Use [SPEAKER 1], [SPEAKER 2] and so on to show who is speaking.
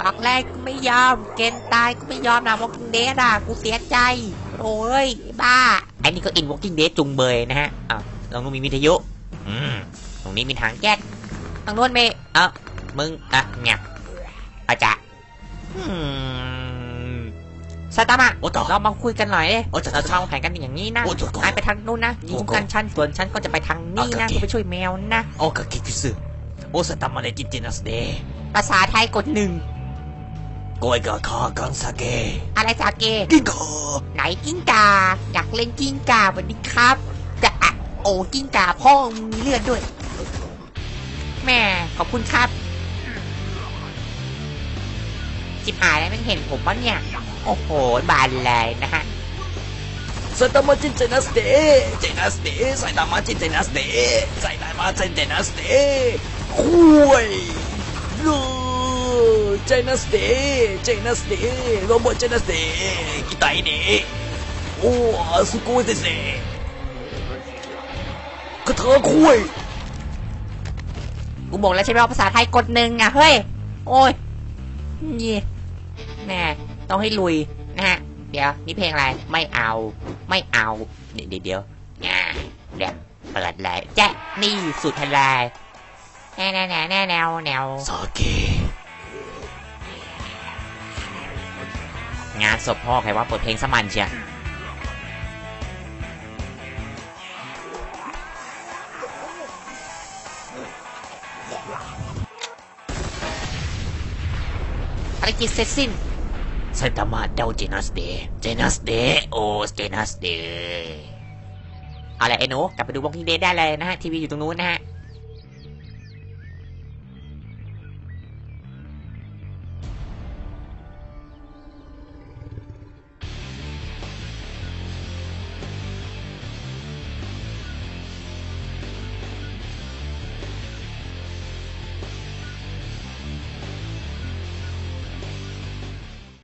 [SPEAKER 1] บอกแรกกูไม่ยอม เกณฑ์ตายกูไม่ยอมนะวอ l กิ้งเดดอะกูเสียใจ โอ้ยไอ้บ้า ไอ้นี่ก็อินวอ l กิ้งเดดจุงเบยนะฮะอ้าวตรงนู้นมีวิทยุ อืม ตรงนี้มีทางแก๊สตรงนู้นมีเอ้ามึงอะเงียบอาจารย์อืมสตาร์มา
[SPEAKER 2] โอ้ต่อ
[SPEAKER 1] เรามาคุยกันหน่อยดิ
[SPEAKER 2] โอ้จะ
[SPEAKER 1] เราจะวางแผนกันอย่างนี้นะ
[SPEAKER 2] โอ้จะ
[SPEAKER 1] นายไปทางนู้นนะยิงกันฉันส่วนฉันก็จะไปทางนี้นะ
[SPEAKER 2] โอเค
[SPEAKER 1] กูไปช่วยแมวนะ
[SPEAKER 2] お โอสตัมมาเลจิจินัสเด
[SPEAKER 1] ภาษาไทยกดหนึ่ง
[SPEAKER 2] กอยกะคากันสาเก
[SPEAKER 1] อะไรสาเก
[SPEAKER 2] กิงกา
[SPEAKER 1] ไหนกิงกาอยากเล่นกิงกาวันนี้ครับจะโอ้กิงกาพ่อมีเลือดด้วย แม่ขอบคุณครับจิบหายแล้วมันเห็นผมปะเนี่ย โอ้โหบานเลยนะฮะ
[SPEAKER 2] สซตามาจินเจนัสเดเจนัสเดไซตามาจินเจนัสเดไซตามาจินเจนัสเด คุยลูใจนัสเดใจนัสเดโรบอทใจนัสเดกีไตเดโอ้สุโกเตเซกระเทอคุย
[SPEAKER 1] กูบอกแล้วใช่ไหมว่าภาษาไทยกดหนึ่งอะเฮ้ย โอ้ยนี่แน่ต้องให้ลุยนะฮะ เดี๋ยวนี่เพลงอะไร ไม่เอา ไม่เอา เดี๋ยวเดี๋ยวเดี๋ยวเปิดเลยแจ๊นี่สุดทลาย แน่แน่แน่แน่แนวแนว
[SPEAKER 2] สเก
[SPEAKER 1] งานศพพ่อใครว่าเปิดเพลงสมันเชียอะไรกินเสร็จสิ้น
[SPEAKER 2] สันตมาเดาเจนัสเดเจนัสเดโอเจนัสเด
[SPEAKER 1] เอาละเอโนูกลับไปดู Walking Dead ได้เลยนะฮะ ทีวีอยู่ตรงนู้นนะฮะ